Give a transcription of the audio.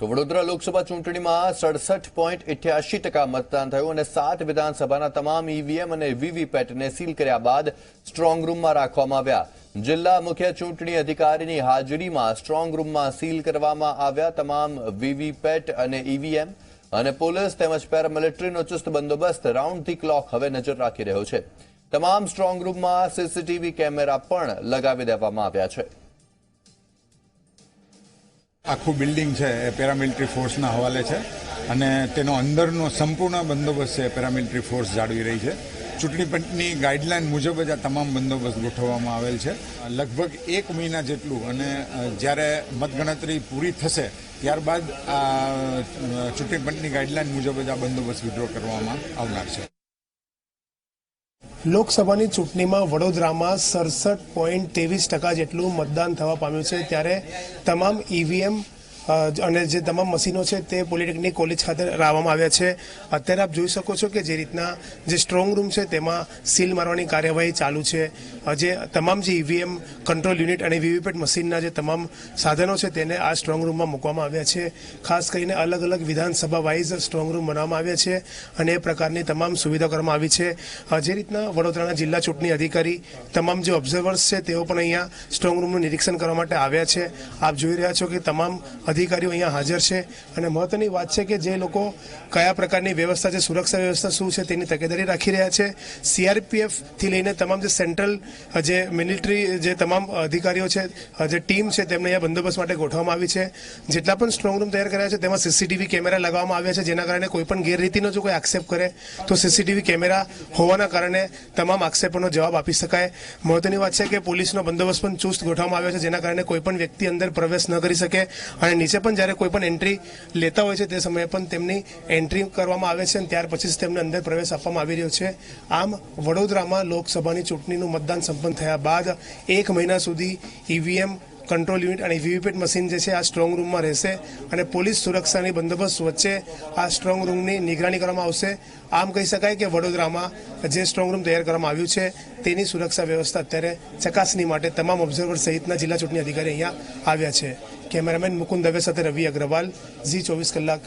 તો વડોદરા લોકસભા ચૂંટણીમાં સડસઠ પોઈન્ટ ઇઠ્યાસી ટકા મતદાન થયું અને સાત વિધાનસભાના તમામ ઈવીએમ અને વીવીપેટને સીલ કર્યા બાદ સ્ટ્રોંગ રૂમમાં રાખવામાં આવ્યા. જિલ્લા મુખ્ય ચૂંટણી અધિકારીની હાજરીમાં સ્ટ્રોંગ રૂમમાં સીલ કરવામાં આવ્યા તમામ વીવીપેટ અને ઈવીએમ અને પોલીસ તેમજ પેરામિલિટરીનો ચુસ્ત બંદોબસ્ત રાઉન્ડ ધી ક્લોક હવે નજર રાખી રહ્યો છે. તમામ સ્ટ્રોંગ રૂમમાં સીસીટીવી કેમેરા પણ લગાવી દેવામાં આવ્યા છે. આખું બિલ્ડિંગ છે એ પેરામિલિટરી ફોર્સના હવાલે છે અને તેનો અંદરનો સંપૂર્ણ બંદોબસ્ત છે પેરામિલિટરી ફોર્સ જાળવી રહી છે. ચૂંટણી પંચની ગાઈડલાઇન મુજબ જ આ તમામ બંદોબસ્ત ગોઠવવામાં આવેલ છે. લગભગ એક મહિના જેટલું અને જ્યારે મતગણતરી પૂરી થશે ત્યારબાદ આ ચૂંટણી પંચની ગાઈડલાઇન મુજબ જ આ બંદોબસ્ત વિડ્રો કરવામાં આવનાર છે. લોકસભાની ચૂંટણીમાં વડોદરામાં સડસઠ પોઈન્ટ ત્રેવીસ ટકા જેટલું મતદાન થવા પામ્યું છે. ત્યારે તમામ ઈવીએમ અને જે તમામ મશીનો છે તે પોલિટેકનિક કોલેજ ખાતે લાવવામાં આવ્યા છે. અત્યારે આપ જોઈ શકો છો કે જે રીતના જે સ્ટ્રોંગ રૂમ છે તેમાં સીલ મારવાની કાર્યવાહી ચાલુ છે. જે તમામ જે ઈવીએમ કંટ્રોલ યુનિટ અને વીવીપેટ મશીનના જે તમામ સાધનો છે તેને આ સ્ટ્રોંગ રૂમમાં મૂકવામાં આવ્યા છે. ખાસ કરીને અલગ અલગ વિધાનસભા વાઇઝ સ્ટ્રોંગ રૂમ બનાવવામાં આવ્યા છે અને એ પ્રકારની તમામ સુવિધા કરવામાં આવી છે. જે રીતના વડોદરાના જિલ્લા ચૂંટણી અધિકારી, તમામ જે ઓબ્ઝર્વર્સ છે તેઓ પણ અહીંયા સ્ટ્રોંગ રૂમનું નિરીક્ષણ કરવા માટે આવ્યા છે. આપ જોઈ રહ્યા છો કે તમામ અધિકારીઓ અહીંયા હાજર છે અને મહત્વની વાત છે કે જે લોકો કયા પ્રકારની વ્યવસ્થા છે, સુરક્ષા વ્યવસ્થા શું છે તેની તકેદારી રાખી રહ્યા છે. સીઆરપીએફથી લઈને તમામ જે સેન્ટ્રલ, જે મિલિટરી, જે તમામ અધિકારીઓ છે, જે ટીમ છે તેમને અહીંયા બંદોબસ્ત માટે ગોઠવવામાં આવી છે. જેટલા પણ સ્ટ્રોંગ રૂમ તૈયાર કર્યા છે, તેમાં સીસીટીવી કેમેરા લગાવવામાં આવ્યા છે, જેના કારણે કોઈ પણ ગેરરીતિનો જો કોઈ આક્ષેપ કરે, તો સીસીટીવી કેમેરા હોવાના કારણે તમામ આક્ષેપોનો જવાબ આપી શકાય. મહત્વની વાત છે કે પોલીસનો બંદોબસ્ત પણ ચુસ્ત ગોઠવવામાં આવ્યો છે, જેના કારણે કોઈ પણ વ્યક્તિ અંદર પ્રવેશ ન કરી શકે અને નીચે પણ જ્યારે કોઈ પણ એન્ટ્રી લેતા હોય છે તે સમયે પણ તેમની એન્ટ્રી કરવામાં આવે છે અને ત્યાર પછી જ તેમને અંદર પ્રવેશ આપવામાં આવી રહ્યો છે. આમ વડોદરામાં લોકસભાની ચૂંટણીનું મતદાન સંપન્ન થયા બાદ એક મહિના સુધી ઈવીએમ કંટ્રોલ યુનિટ અને વીવીપેટ મશીન જે છે, આ સ્ટ્રોંગ રૂમમાં રહેશે અને પોલીસ સુરક્ષાની બંદોબસ્ત વચ્ચે આ સ્ટ્રોંગ રૂમની નિગરાણી કરવામાં આવશે. આમ કહી શકાય કે વડોદરામાં જે સ્ટ્રોંગ રૂમ તૈયાર કરવામાં આવ્યું છે, તેની સુરક્ષા વ્યવસ્થા અત્યારે ચકાસણી માટે તમામ ઓબ્ઝર્વર સહિતના જિલ્લા ચૂંટણી અધિકારી અહીંયા આવ્યા છે. કેમેરામેન મુકુંદ દવે સાથે રવિ અગ્રવાલ, ઝી ચોવીસ કલાક